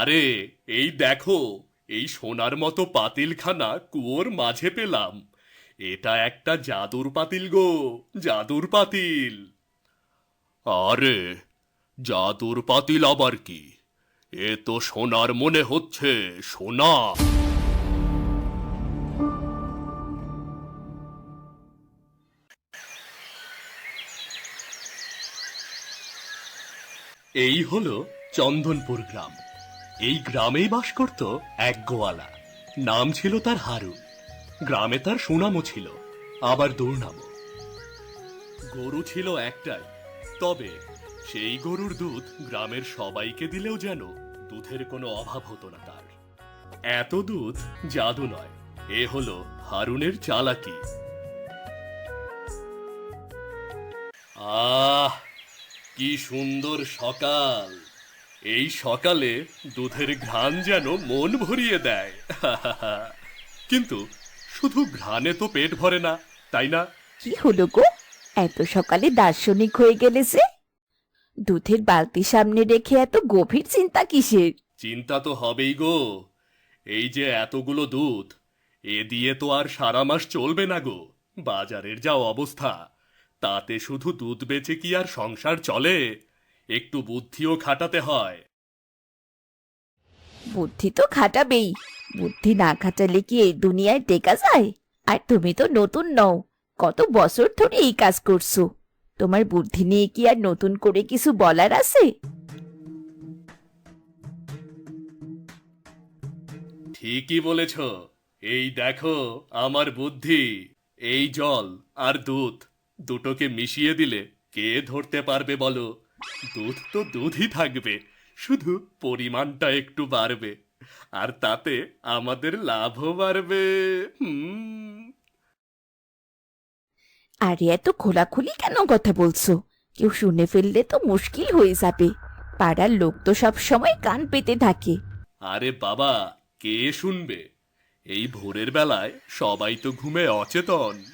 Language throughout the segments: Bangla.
আরে, এই দেখো, এই সোনার মতো পাতিলখানা কুয়োর মাঝে পেলাম। এটা একটা জাদুর পাতিল গো, জাদুর পাতিল। আরে, জাদুর পাতিল আবার কি? এ তো সোনার মনে হচ্ছে, সোনা। এই হলো চন্দনপুর গ্রাম। এই গ্রামেই বাস করত এক গোয়ালা। নাম ছিল তার হারুন গ্রামে তার সুনামও ছিল, আবার দুর্নামও। গরু ছিল একটাই, তবে সেই গরুর দুধ গ্রামের সবাইকে দিলেও যেন দুধের কোনো অভাব হতো না তার। এত দুধ জাদু নয়, এ হলো হারুনের চালাকি। আহ, কি সুন্দর সকাল! এই সকালে দুধের ঘ্রাণ যেন মন ভরিয়ে দেয়। কিন্তু শুধু ঘ্রাণে তো পেট ভরে না তাই না? কি হলো গো? এত সকালে দার্শনিক হয়ে গেলে যে? দুধের বালতি সামনে রেখে এত গভীর চিন্তা কিসের? চিন্তা তো হবেই গো। এই যে এতগুলো দুধ এ দিয়ে তো আর সারা মাস চলবে না গো। বাজারের যা অবস্থা তাতে শুধু দুধ বেচে কি আর সংসার চলে? একটু বুদ্ধিও খাটাতে হয়। বুদ্ধি তো খাটাবেই। বুদ্ধি না খাটালে কি এই দুনিয়ায় টেকা যায়? আর তুমি তো নতুন নও। কত বছর ধরে এই কাজ করছ। তোমার বুদ্ধি নিয়ে কি আর নতুন করে কিছু বলার আছে? ঠিকই বলেছ। এই দেখো আমার বুদ্ধি। এই জল আর দুধ দুটোকে মিশিয়ে দিলে কে ধরতে পারবে বলো? দুধ তো দুধই থাকবে শুধু পরিমাণটা একটু বাড়বে আর তাতে আমাদের লাভও বাড়বে হুম। আর এত খোলাখুলি কেন কথা বলছো? কেউ শুনে ফেললে তো মুশকিল হয়ে যাবে। পাড়ার লোক তো সব সময় কান পেতে থাকে। আরে বাবা কে শুনবে? এই ভোরের বেলায় সবাই তো ঘুমে অচেতন।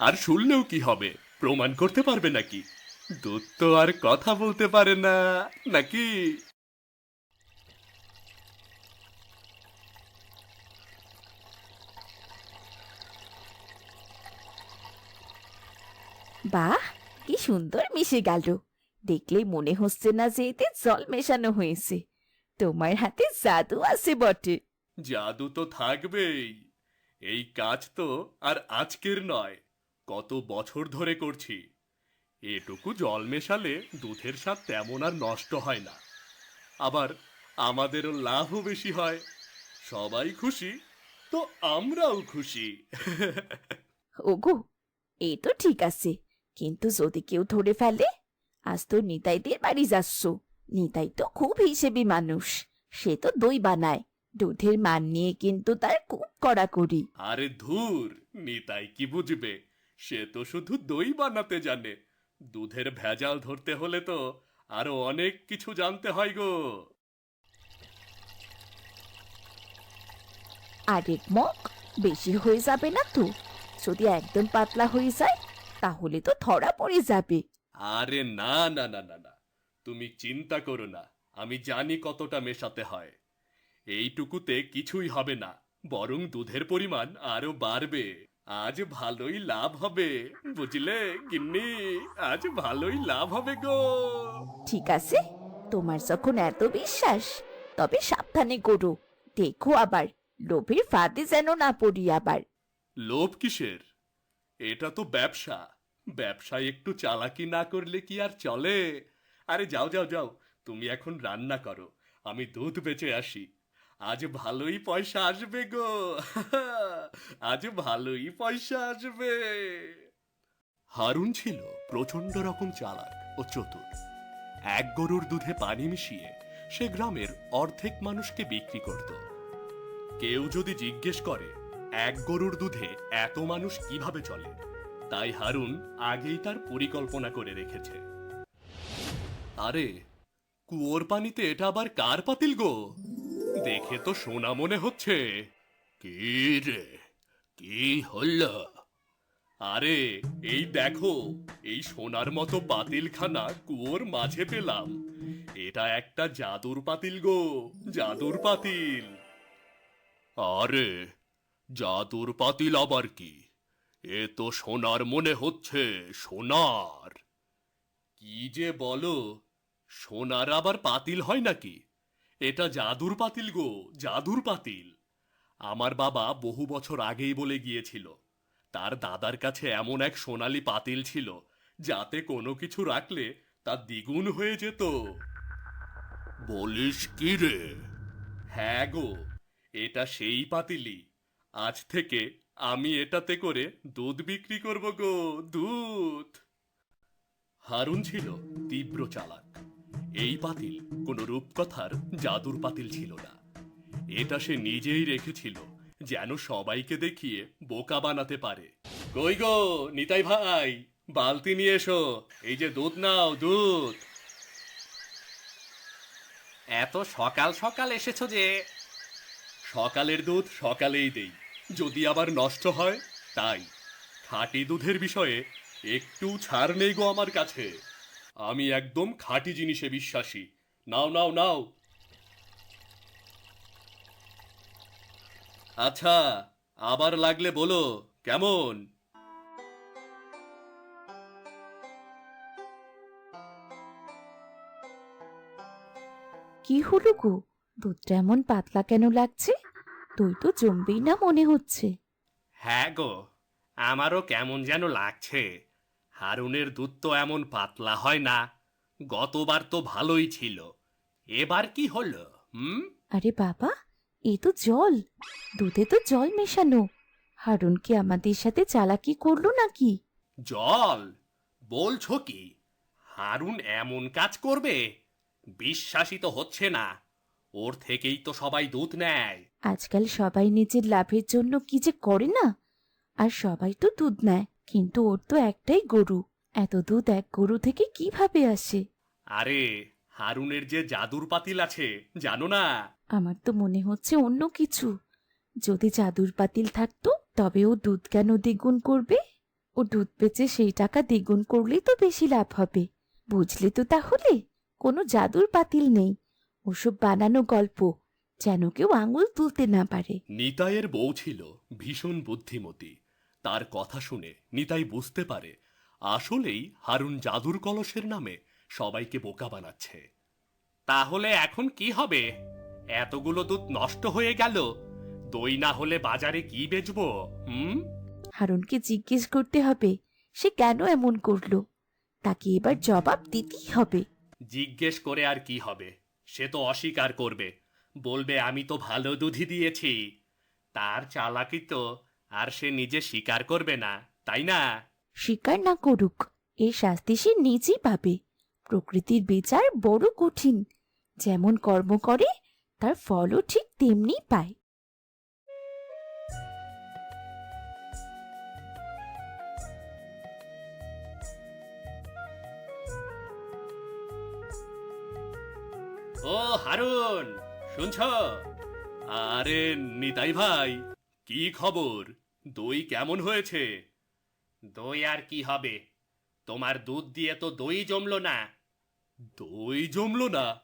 আর শুনলেও কি হবে? প্রমাণ করতে পারবে নাকি? দুধ তো আর কথা বলতে পারে না নাকি? বাহ কি সুন্দর মিশে গেল। দেখলেই মনে হচ্ছে না যে এতে জল মেশানো হয়েছে। তোমার হাতে জাদু আছে বটে। জাদু তো থাকবেই। এই কাজ তো আর আজকের নয় কত বছর ধরে করছি। এটুকু জল মেশালে দুধের স্বাদ তেমন আর নষ্ট হয় না। আবার আমাদেরও লাভও বেশি হয়। সবাই খুশি তো আমরাও খুশি। ওগো এ তো ঠিক আছে। কিন্তু যদি কেউ ধরে ফেলে আজ তো নিতাইদের বাড়ি যাচ্ছ। নিতাই তো খুব হিসেবি মানুষ। সে তো দই বানায়। দুধের মান নিয়ে কিন্তু তার খুব কড়াকড়ি। আরে ধুর নিতাই কি বুঝবে? সে তো শুধু দই বানাতে জানে। দুধের ভেজাল ধরতে হলে তো আরও অনেক কিছু জানতে হয় গো। আরেক মগ বেশি হয়ে যাবে না তো। যদি একদম পাতলা হয়ে যায় তাহলে তো ধরা পড়ে যাবে। আরে না না না না না। তুমি চিন্তা করো না আমি জানি কতটা মেশাতে হয়। এইটুকুতে কিছুই হবে না বরং দুধের পরিমাণ আরও বাড়বে। আজ ভালোই লাভ হবে বুঝলে গিন্নি? আজ ভালোই লাভ হবে গো। ঠিক আছে তোমার যখন এত বিশ্বাস তবে সাবধানে করো দেখো আবার লোভের ফাঁদে যেন না পড়ি আবার। লোভ কিসের? এটা তো ব্যবসা। ব্যবসায় একটু চালাকি না করলে কি আর চলে? আরে যাও যাও যাও তুমি এখন রান্না করো আমি দুধ বেচে আসি। আজ ভালোই পয়সা আসবে গো। আজ ভালোই পয়সা আসবে। হারুন ছিল প্রচণ্ড রকম চালাক ও চতুর। এক গরুর দুধে পানি মিশিয়ে সে গ্রামের অর্ধেক মানুষকে বিক্রি করত। কেউ যদি জিজ্ঞেস করে, এক গরুর দুধে এত মানুষ কীভাবে চলে? তাই হারুন আগেই তার পরিকল্পনা করে রেখেছে। আরে, কুয়োর পানিতে এটা আবার কার পাতিল গো? দেখে তো সোনা মনে হচ্ছে। কি রে? কি হলো? আরে, এই দেখো, এই সোনার মতো পাতিলখানা কুয়োর মাঝে পেলাম। এটা একটা জাদুর পাতিল গো, জাদুর পাতিল। আরে, জাদুর পাতিল আবার কি? এ তো সোনার মনে হচ্ছে, সোনার। কি যে বলো, সোনার আবার পাতিল হয় নাকি? এটা জাদুর পাতিল গো জাদুর পাতিল। আমার বাবা বহু বছর আগেই বলে গিয়েছিল তার দাদার কাছে এমন এক সোনালি পাতিল ছিল যাতে কোনো কিছু রাখলে তা দ্বিগুণ হয়ে যেত। বলিস কি রে? হ্যাঁ গো এটা সেই পাতিলি আজ থেকে আমি এটাতে করে দুধ বিক্রি করব গো দুধ। হারুন ছিল তীব্র চালাক। এই পাতিল কোনো রূপকথার জাদুর পাতিল ছিল না। এটা সে নিজেই রেখেছিল যেন সবাইকে দেখিয়ে বোকা বানাতে পারে। কই গো নিতাই ভাই বালতি নিয়ে এসো। এই যে দুধ নাও দুধ। এত সকাল সকাল এসেছ যে সকালের দুধ সকালেই দেই। যদি আবার নষ্ট হয় তাই। খাঁটি দুধের বিষয়ে একটু ছাড় নেই গো আমার কাছে। আমি একদম খাঁটি জিনিসে বিশ্বাসী। নাও নাও নাও। আচ্ছা আবার লাগলে বলো কেমন? কি হলো গো? দুধটা এমন পাতলা কেন লাগছে? তুই তো জমবেই না মনে হচ্ছে। হ্যাঁ গো আমারও কেমন যেন লাগছে। হারুনের দুধ তো এমন পাতলা হয় না। গতবার তো ভালোই ছিল। এবার কি হলো হুম? আরে বাবা এ তো জল। দুধে তো জল মেশানো। হারুন কি আমাদের সাথে চালাকি করল নাকি? জল? বলছো কি? হারুন এমন কাজ করবে? বিশ্বাসই তো হচ্ছে না। ওর থেকেই তো সবাই দুধ নেয়। আজকাল সবাই নিজের লাভের জন্য কি যে করে না? আর সবাই তো দুধ নেয়। কিন্তু ওর তো একটাই গরু। এত দুধ এক গরু থেকে কীভাবে আসে? আরে হারুনের যে জাদুর পাতিল আছে জানো না? আমার তো মনে হচ্ছে অন্য কিছু। যদি জাদুর পাতিল থাকতো তবে ও দুধ কেন দ্বিগুণ করবে? ও দুধ বেচে সেই টাকা দ্বিগুণ করলেই তো বেশি লাভ হবে। বুঝলি তো তাহলে কোনো জাদুর পাতিল নেই। ওসব বানানো গল্প যেন কেউ আঙুল তুলতে না পারে। নিতাইয়ের বউ ছিল ভীষণ বুদ্ধিমতী। তার কথা শুনে নিতাই বুঝতে পারে আসলেই হারুন জাদুর কলসের নামে সবাইকে বোকা বানাচ্ছে। তাহলে এখন কি হবে? এতগুলো দুধ নষ্ট হয়ে গেল। দই না হলে বাজারে কি বেচবো হুম? হারুনকে জিজ্ঞেস করতে হবে সে কেন এমন করল? তাকে এবার জবাব দিতেই হবে। জিজ্ঞেস করে আর কি হবে? সে তো অস্বীকার করবে। বলবে আমি তো ভালো দুধই দিয়েছি। তার চালাকি তো আর সে নিজে স্বীকার করবে না তাই না? স্বীকার না করুক এর শাস্তি সে নিজেই পাবে। প্রকৃতির বিচার বড় কঠিন। যেমন কর্ম করে তার ফলও ঠিক তেমনি পায়। ও হারুন শুনছ? আরে নিতাই ভাই কি খবর? দই কেমন হয়েছে? দই আর কি হবে? তোমার দুধ দিয়ে তো দই জমল না। দই জমল না?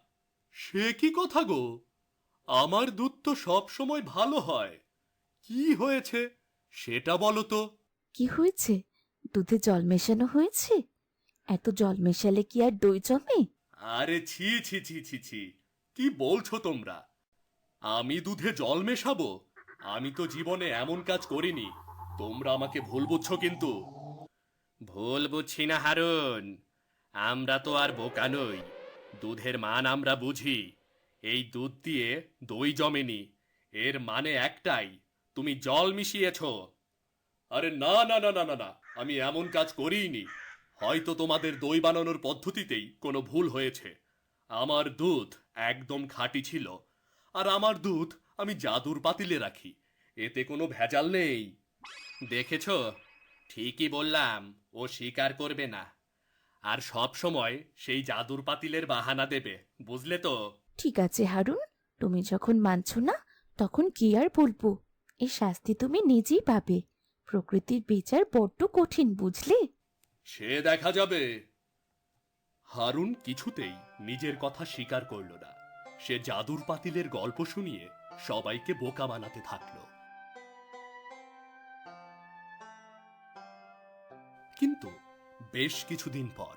সে কি কথা গো? আমার দুধ তো সব সময় ভালো হয়। কি হয়েছে? সেটা বলো তো। কি হয়েছে? দুধে জল মেশানো হয়েছে? এত জল মেশালে কি আর দই জমে? আরে ছি ছি ছি ছি ছি। কি বলছো তোমরা? আমি দুধে জল মেশাবো? আমি তো জীবনে এমন কাজ করিনি। তোমরা আমাকে ভুল বুঝছ কিন্তু। ভুল বুঝছি না হারুন। আমরা তো আর বোকা নই। দুধের মান আমরা বুঝি। এই দুধ দিয়ে দই জমেনি। এর মানে একটাই তুমি জল মিশিয়েছ। আরে না না না না না না আমি এমন কাজ করিনি হয়তো তোমাদের দই বানানোর পদ্ধতিতেই কোনো ভুল হয়েছে। আমার দুধ একদম খাঁটি ছিল। আর আমার দুধ আমি জাদুর পাতিলে রাখি। এতে কোনো ভেজাল নেই। দেখেছ? ঠিকই বললাম ও স্বীকার করবে না। আর সব সময় সেই জাদুর পাতিলের বাহানা দেবে বুঝলে তো? ঠিক আছে হারুন। তুমি যখন মানছ না তখন কি আর বলব? এই শাস্তি তুমি নিজেই পাবে। প্রকৃতির বিচার বড্ড কঠিন বুঝলে? সে দেখা যাবে। হারুন কিছুতেই নিজের কথা স্বীকার করল না। সে জাদুর পাতিলের গল্প শুনিয়ে সবাইকে বোকা বানাতে থাকল। কিন্তু বেশ কিছুদিন পর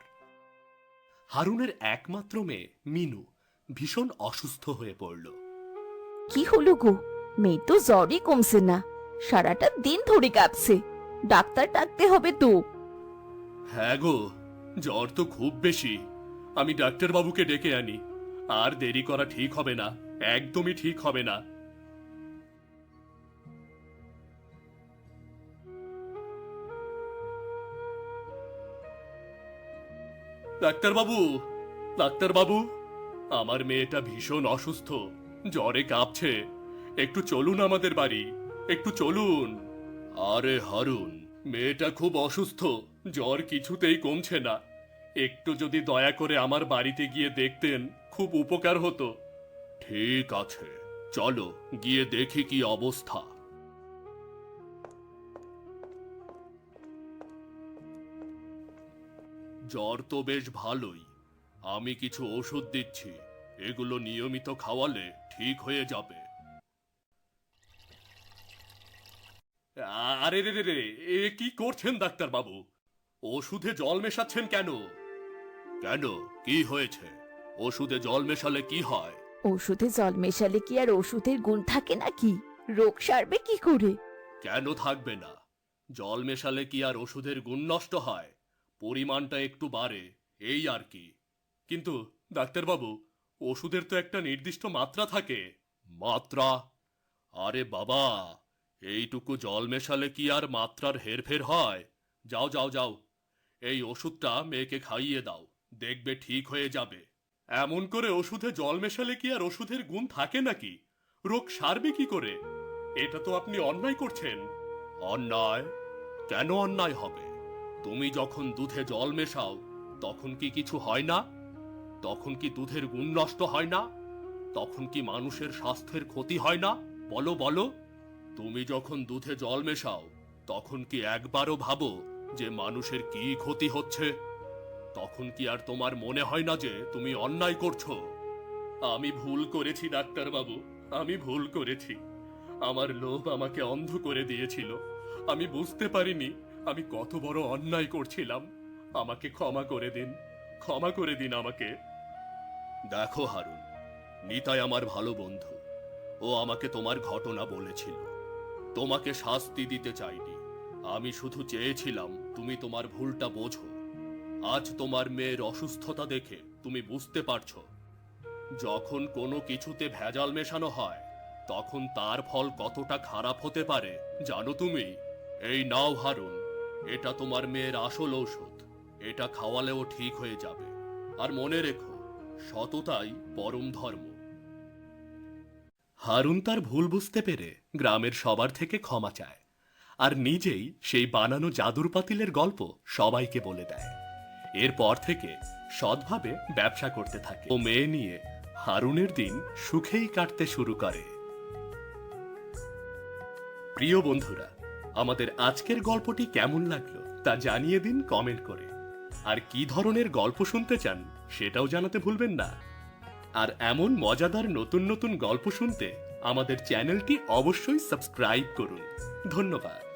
হারুনের একমাত্র মেয়ে মিনু ভীষণ অসুস্থ হয়ে পড়ল। কি হলো গো? মেয়ে তো জ্বরই কমছে না। সারাটা দিন ধরে কাঁপছে। ডাক্তার ডাকতে হবে তো। হ্যাঁ গো জ্বর তো খুব বেশি। আমি ডাক্তারবাবুকে ডেকে আনি। আর দেরি করা ঠিক হবে না। একদমই ঠিক হবে না। ডাক্তারবাবু ডাক্তারবাবু আমার মেয়েটা ভীষণ অসুস্থ, জ্বরে কাঁপছে। একটু চলুন আমাদের বাড়ি, একটু চলুন। আরে হারুন, মেয়েটা খুব অসুস্থ, জ্বর কিছুতেই কমছে না। একটু যদি দয়া করে আমার বাড়িতে গিয়ে দেখতেন, খুব উপকার হতো। ঠিক আছে, চলো, গিয়ে দেখি কি অবস্থা। জ্বর তো বেশ ভালোই। আমি কিছু ওষুধ দিচ্ছি। এগুলো নিয়মিত খাওয়ালে ঠিক হয়ে যাবে। আরে রে রে রে এ কি করছেন ডাক্তার বাবু ওষুধে জল মেশাচ্ছেন কেন? কেন? কি হয়েছে? ওষুধে জল মেশালে কি হয়? ওষুধে জল মেশালে কি আর ওষুধের গুণ থাকে নাকি? রোগ সারবে কি করে? কেন থাকবে না? জল মেশালে কি আর ওষুধের গুণ নষ্ট হয়? পরিমাণটা একটু বাড়ে, এই আর কি। কিন্তু, ডাক্তারবাবু, ওষুধের তো একটা নির্দিষ্ট মাত্রা থাকে। মাত্রা? আরে বাবা, এইটুকু জল মেশালে কি আর মাত্রার হেরফের হয়? যাও যাও যাও। এই ওষুধটা মেয়েকে খাইয়ে দাও, দেখবে ঠিক হয়ে যাবে। এমন করে ওষুধে জল মেশালে কি আর ওষুধের গুণ থাকে নাকি? রোগ সারবে কি করে? এটা তো আপনি অন্যায় করছেন। অন্যায়? কেন অন্যায় হবে? তুমি যখন দুধে জল মেশাও, তখন কি কিছু হয় না? তখন কি দুধের গুণ নষ্ট হয় না? তখন কি মানুষের স্বাস্থ্যের ক্ষতি হয় না? বলো বলো। তুমি যখন দুধে জল মেশাও, তখন কি একবারও ভাবো যে মানুষের কি ক্ষতি হচ্ছে? তখন কি আর তোমার মনে হয় না যে তুমি অন্যায় করছ? আমি ভুল করেছি, ডাক্তারবাবু। আমি ভুল করেছি। আমার লোভ আমাকে অন্ধ করে দিয়েছিল। আমি বুঝতে পারিনি আমি কত বড় অন্যায় করছিলাম। আমাকে ক্ষমা করে দিন। ক্ষমা করে দিন আমাকে। দেখো হারুন, নিতাই আমার ভালো বন্ধু। ও আমাকে তোমার ঘটনা বলেছিল। তোমাকে শাস্তি দিতে চাইনি। আমি শুধু চেয়েছিলাম, তুমি তোমার ভুলটা বোঝো। আজ তোমার মেয়ের অসুস্থতা দেখে তুমি বুঝতে পারছ। যখন কোনো কিছুতে ভেজাল মেশানো হয়, তখন তার ফল কতটা খারাপ হতে পারে, জানো তুমি? এই নাও হারুন। এটা তোমার মেয়ের আসল ঔষধ। এটা খাওয়ালেও ঠিক হয়ে যাবে। আর মনে রেখো, সততাই পরম ধর্ম। হারুন তার ভুল বুঝতে পেরে গ্রামের সবার থেকে ক্ষমা চায়। আর নিজেই সেই বানানো জাদুর পাতিলের গল্প সবাইকে বলে দেয়। এরপর থেকে সৎভাবে ব্যবসা করতে থাকে। ও মেয়ে নিয়ে হারুনের দিন সুখেই কাটতে শুরু করে। প্রিয় বন্ধুরা আমাদের আজকের গল্পটি কেমন লাগল তা জানিয়ে দিন কমেন্ট করে। আর কি ধরনের গল্প শুনতে চান সেটাও জানাতে ভুলবেন না। আর এমন মজাদার নতুন নতুন গল্প শুনতে আমাদের চ্যানেলটি অবশ্যই সাবস্ক্রাইব করুন। ধন্যবাদ।